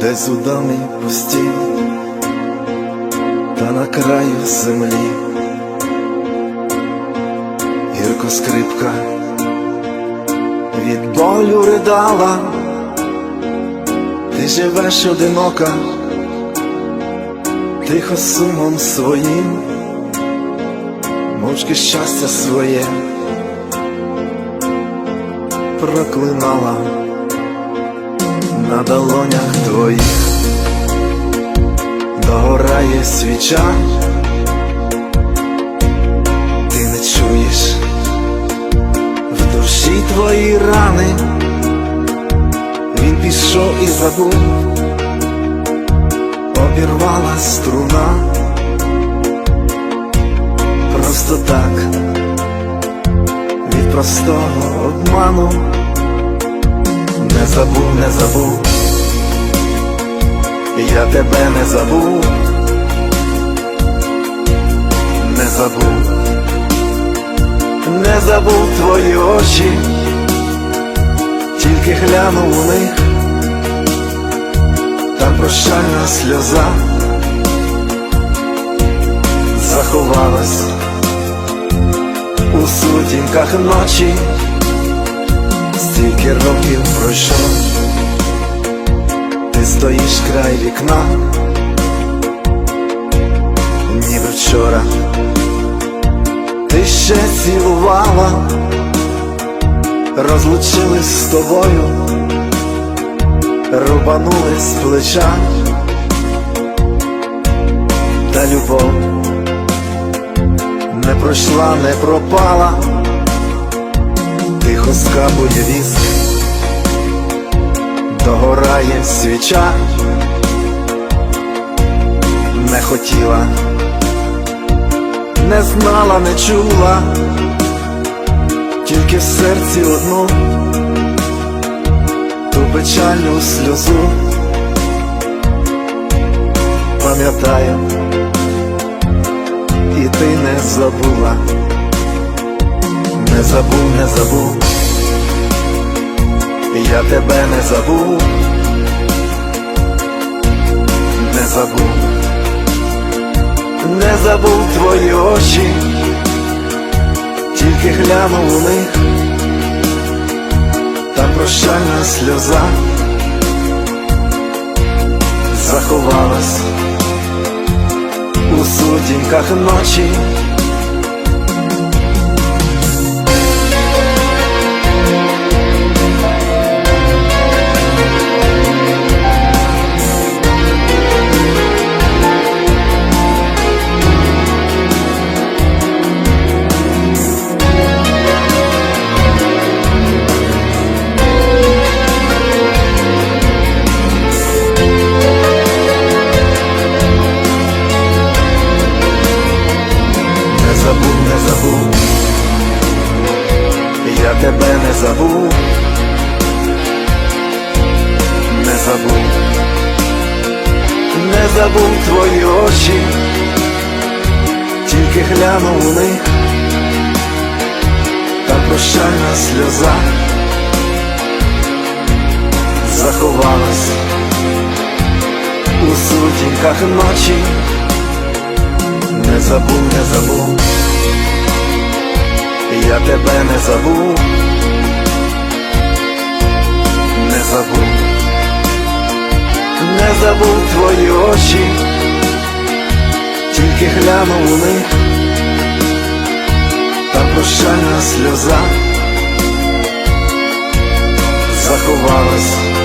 десь у домі пусті, та на краю землі, гірко скрипка від болю ридала, ти живеш одинока, тихо сумом своїм, мовчки щастя своє проклинала на долонях твоїх. Догорає свіча, ти не чуєш. В душі твої рани, він пішов і забув, обірвала струна, просто так. Від простого обману не забув, не забув, я тебе не забув, не забув, не забув твої очі, тільки глянув у них, та прощальна сльоза заховалась у сутінках ночі стільки років пройшло, ти стоїш край вікна, ніби вчора. Ти ще цілувала, розлучились з тобою, рубанули з плеча, та любов не пройшла, не пропала тихо скапує віск, догорає свіча, не хотіла, не знала, не чула, тільки в серці одну. Ту печальну сльозу, пам'ятаю, і ти не забула не забув, не забув, я тебе не забув, не забув, не забув твої очі, тільки глянув у них, та прощальна сльоза заховалась у сутінках ночі. Тебе не забув, не забув, не забув твої очі, тільки глянув у них, та прощальна сльоза. Заховалась у сутінках ночі. Не забув, не забув, я тебе не забув, не забув, не забув твої очі, тільки глянув у них, та прощальна сльоза заховалась